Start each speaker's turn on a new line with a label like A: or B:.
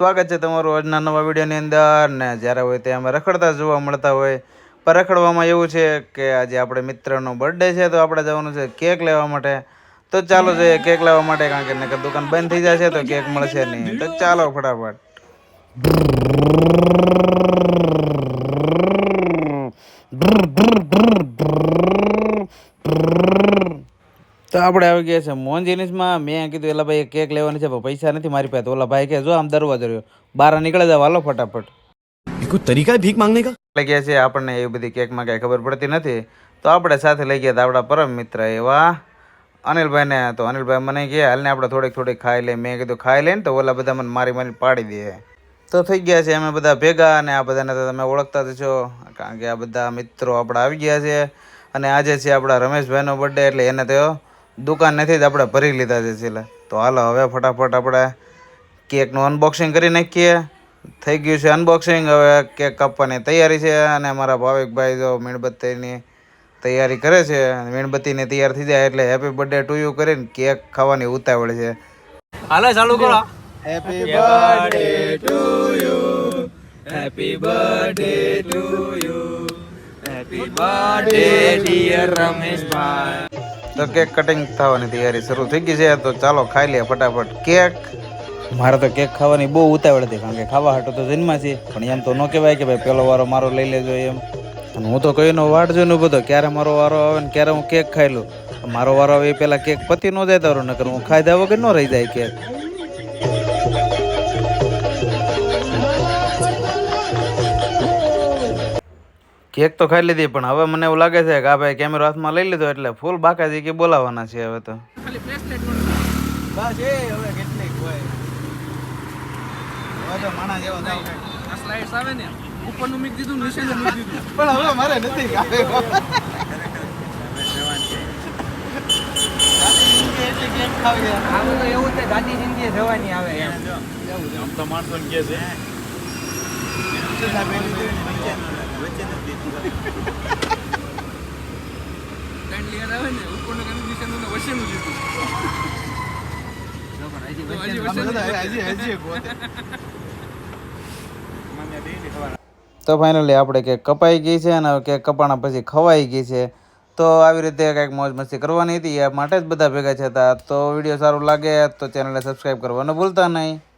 A: સ્વાગત છે તમારું આજના નવા વિડીયોની અંદર. ને જ્યારે હોય તે અમે રખડતા જોવા મળતા હોય. પર રખડવામાં એવું છે કે આજે આપણે મિત્રનો બર્થડે છે તો આપણે જવાનું છે કેક લેવા માટે. તો ચાલો જઈએ કેક લેવા માટે કારણ કે નકર દુકાન બંધ થઈ જશે તો કેક મળશે નહીં. તો ચાલો ફટાફટ. આપણે આવી ગયા છે. મોહન જીનિસમાં મેં કીધું એલા ભાઈ કેક લેવાની છે પણ પૈસા નથી મારી પાસે. ઓલા ભાઈ કે જો આમ દરવાજો રહ્યો. બહાર નીકળે જાવ હાલો ફટાફટ.
B: કોઈ તરીકા ભીખ માંગને કા?
A: લઈ ગયા છે આપણને એ બધી કેકમાં કાંઈ ખબર પડતી નથી. તો આપણે સાથે લઈ ગયા હતા આપણા પરમ મિત્ર એવા. અનિલભાઈને તો અનિલભાઈ મને કહે હાલને આપણે થોડીક થોડીક ખાઈ લઈએ. મેં કીધું ખાઈ લઈને તો ઓલા બધા મને મારી મારી પાડી દે. તો થઈ ગયા છે અમે બધા ભેગા અને આ બધાને તો તમે ઓળખતા જ છો. કારણ કે આ બધા મિત્રો આપણા આવી ગયા છે. અને આજે છે આપણા રમેશભાઈનો બર્થડે એટલે એને તો દુકાનેથી જ આપણે ભરી લીધા છે છેલ્લા. તો હાલો હવે ફટાફટ આપણે કેકનું અનબોક્સિંગ કરી નાખીએ. થઈ ગયું છે અનબોક્સિંગ હવે કેક કાપવાની તૈયારી છે અને મારા ભાવિકભાઈ જો મીણબત્તીની તૈયારી કરે છે મીણબત્તીને તૈયાર થઈ જાય એટલે હેપી બર્થડે ટુ યુ કરીને કેક ખાવાની ઉતાવળ છે.
B: હાલે ચાલુ કરો.
A: Happy birthday to
B: you happy birthday to you happy birthday dear Rameshbhai
A: તો કેક કટિંગ થવાની તૈયારી શરૂ થઈ ગઈ છે. તો ચાલો ખાઈ લઈએ ફટાફટ કેક મારે તો કેક ખાવાની બહુ ઉતાવળ હતી, કારણ કે ખાવા હાટો તો જન્મા છે. પણ એમ તો ન કહેવાય કે ભાઈ પહેલો વારો મારો લઈ લેજો એમ. અને હું તો કહીનો વાટ જોઈને ઊભો હતો, ક્યારે મારો વારો આવે ને ક્યારે હું કેક ખાઈ લઉં. મારો વારો આવે એ પહેલાં કેક પતી ન જાય તારો, નકર હું ખાધા વગર ન રહી જાય કેક કેક તો ખાઈ લીધી પણ હવે મને એવું લાગે છે કે આ ભાઈ કેમેરો હાથમાં લઈ લીધો એટલે ફૂલ બાકાજી કે બોલાવવાના છે હવે તો. જવાની આવે હવે કેટલીક હોય. હવે તો માણા જેવો થાય
B: સ્લાઇડ્સ આવે ને ઉપરનું મીક દીધું નીચેનું મીક દીધું
A: પણ હવે મારે નથી ગાવે
B: આવું તો એવું છે ગાડી જિંદગી જવાની આવે એમ
C: આમ તો માણસો ને કે છે
B: ત્રણ લેયર આવે ને ઉપરનું કર્યું નીચેનું ને વચ્ચેનું હજી
A: તો ફાઇનલી આપણે કેક કપાઈ ગઈ છે અને કેક કપાણા પછી ખવાઈ ગઈ છે. તો આવી રીતે કંઈક મોજ મસ્તી કરવાની હતી. એ માટે જ બધા ભેગા થયા તો વીડિયો સારું લાગે તો ચેનલને સબસ્ક્રાઈબ કરવાનું ભૂલતા નહીં.